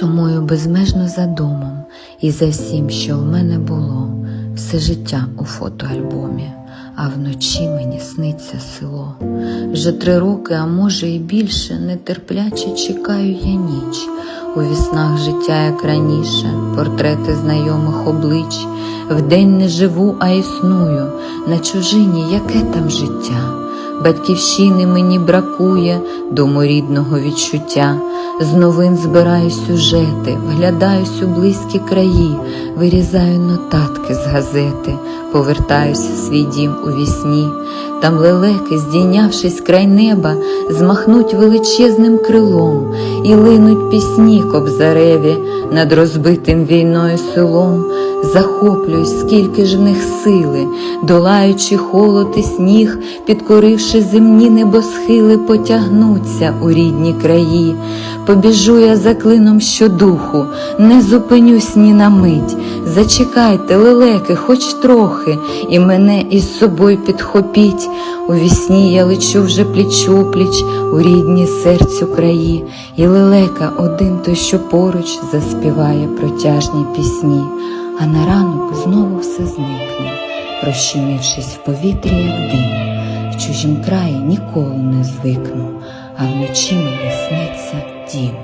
Сумую безмежно за домом і за всім, що в мене було, все життя у фотоальбомі, а вночі мені сниться село. Вже три роки, а може і більше, нетерпляче чекаю я ніч. У віснах життя, як раніше, портрети знайомих облич. Вдень не живу, а існую, на чужині яке там життя. Батьківщини мені бракує, дому рідного відчуття. З новин збираю сюжети, вглядаюсь у близькі краї, вирізаю нотатки з газети, повертаюся в свій дім у вісні. Там лелеки, здійнявшись край неба, змахнуть величезним крилом і линуть пісні кобзареві над розбитим війною селом. Захоплююсь, скільки ж в них сили, долаючи холод і сніг, підкоривши земні небосхили, потягнуться у рідні краї. Побіжу я за клином щодуху, не зупинюсь ні на мить. Зачекайте, лелеки, хоч трохи, і мене із собою підхопіть. У вісні я лечу вже пліч-опліч у рідні серцю краї, і лелека один той, що поруч заспіває протяжні пісні, а на ранок знову все зникне, розчинившись в повітрі, як дим. В чужім краї ніколи не звикну, а вночі мені сниться дім.